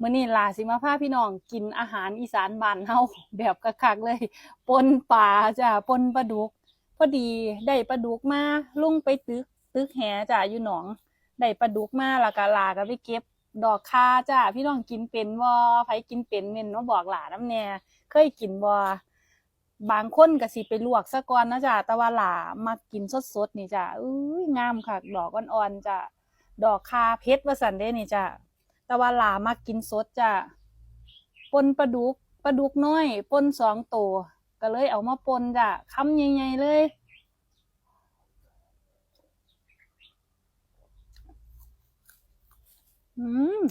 มื้อนี้ลาสิมาพาพี่น้องกินอาหารอีสานบ้านเฮาแบบคักๆเลยปนปลาจ้ะปนปลาดุก พอดีได้ปลาดุกมาลุงไปตึกตึกแหจ้ะอยู่หนองได้ปลาดุกมาแล้วก็ลาก็ไปเก็บ ดอกคาจ้ะพี่น้องกินเป็นบ่ไผกินเป็นเม่นมาบอกหลาน้ำแน่เคยกินบ่บางคนก็สิไปลวกซะก่อนนะจ้ะแต่ว่าหลามากินสดๆนี่จ้ะอุ้ยงามคักดอกอ่อนๆจ้ะดอกคาเพชรว่าซั่นเด้นี่จ้ะ แต่ว่าหลามากินสดจ้ะปนปลาดุกปลาดุกน้อยปนสองตัวก็เลยเอามาปนจ้ะคำใหญ่ๆเลยอืม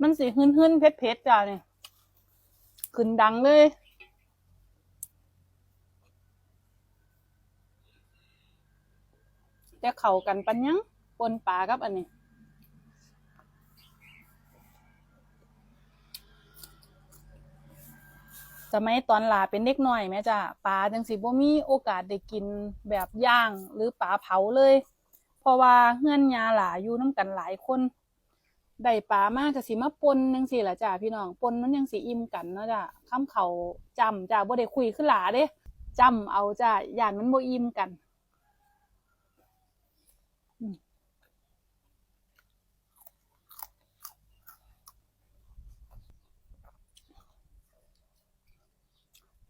มันสิหึ่นๆเผ็ดเผ็ดๆจ้ะเนี่ยขึ้นดังเลย จะเข้ากันปันยังปนปลากับอันนี้สมัยตอนหลาเป็นเด็กน้อยแม่จ้ะปลาจังสิบ่มีโอกาสได้กินแบบย่างหรือปลาเผาเลย เพราะว่าเฮือนยาหลาอยู่น้ำกันหลายคนได้ปลามาก็สิมาปนจังซี่ล่ะจ้ะพี่น้องปนมันยังสิอิ่มกันเนาะจ้ะคำเขาจำจ้ะบ่ได้คุยคือหลาเด้จำเอาจ้ะย่านมันบ่อิ่มกัน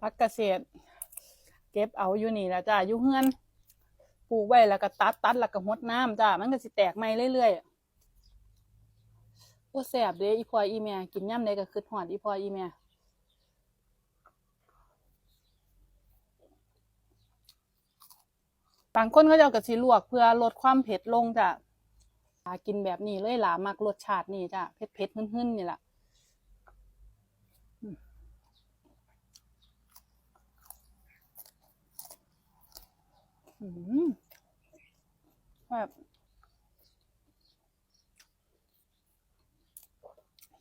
พักเกษตร เก็บเอาอยู่นี่แหละจ้าอยู่เฮือนปลูกไว้แล้วก็ตัดตัดแล้วก็หดน้ำจ้ามันก็สิแตกใหม่เรื่อยๆโอ้แสบเด้อีพออีแม่กินย่ำใดก็คือหอดอีพออีแม่ บางคนก็จะเอากระสิลวกเพื่อลดความเผ็ดลงจ้ะหากินแบบนี้เลยหลามักรสชาตินี่จ้ะเผ็ดเผ็ดๆหึ่นๆนี่แหละแบบ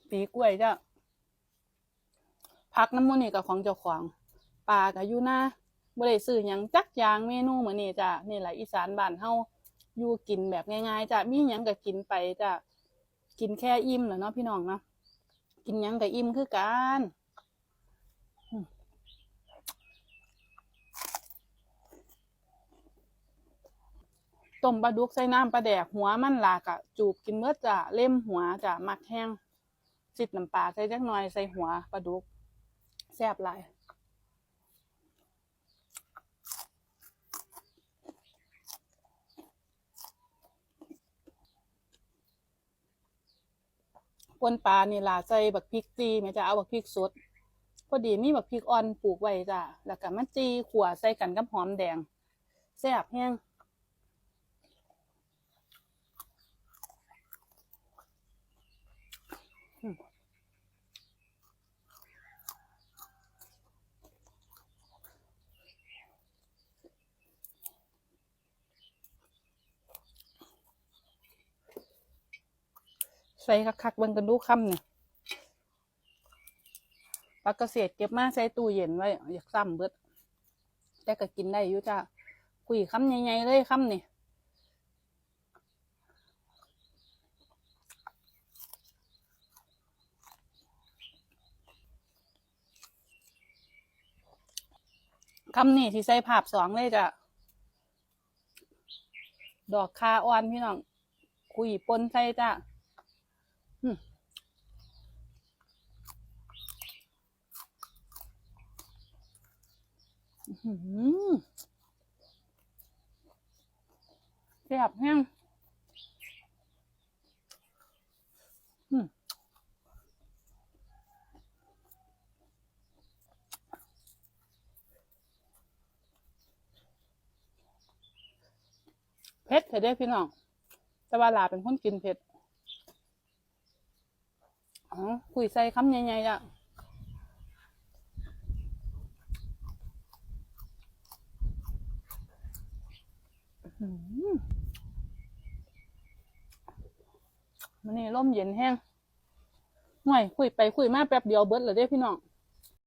ปีกล้วยจ้ะพักน้ำมันนี่กับของเจ้าของปลากับยูหน้า บ่ได้ซื้อหยังจักอย่างเมนูเหมือนนี่จ้ะนี่แหละอีสานบ้านเฮาอยู่กินแบบง่ายๆจ้ะมีหยังก็กินไปจ้ะกินแค่อิ่มแหละเนาะพี่น้องเนาะกินหยังก็อิ่มคือกันต้มปลาดุกใส่น้ำปลาแดกหัวมันลากะจูบกินเมื่อจะเล่มหัวจะมักแห้งสิดน้ำปลาใส่จักหน่อยใส่หัวปลาดุกแซ่บหลาย ปนปลานี่ล่ะใส่บักพริกจีแม่จะเอาบักพริกสดพอดีมีบักพริกอ่อนปลูกไว้จ้ะแล้วก็มันจีขั่วใส่กันกับหอมแดงแซ่บแห้ง ใส่คักๆเบิ่งกันดูคำเนี่ยปลากระเกษเก็บมาใส่ตู้เย็นไว้ อยากซ้ำเบิดแต่ก็กินได้อยู่จ้าคุยคำใหญ่ๆเลยคำนี่คำนี่ที่ใส่ภาพสองเลยจ้ะ ดอกคาอ่อนพี่น้อง คุยปนใส่จ้ะ แอหือแซ่บแห้งเผ็ดเผ็ดได้พี่น้อง แต่ว่าลาเป็นคนกินเผ็ด อ๋อคุยใส่คำใหญ่ๆอะอื้อหือ มันนี่ร่มเย็นแห้งห่วยคุยไปคุยมาแป๊บเดียวเบิดเลยเด้พี่น้อง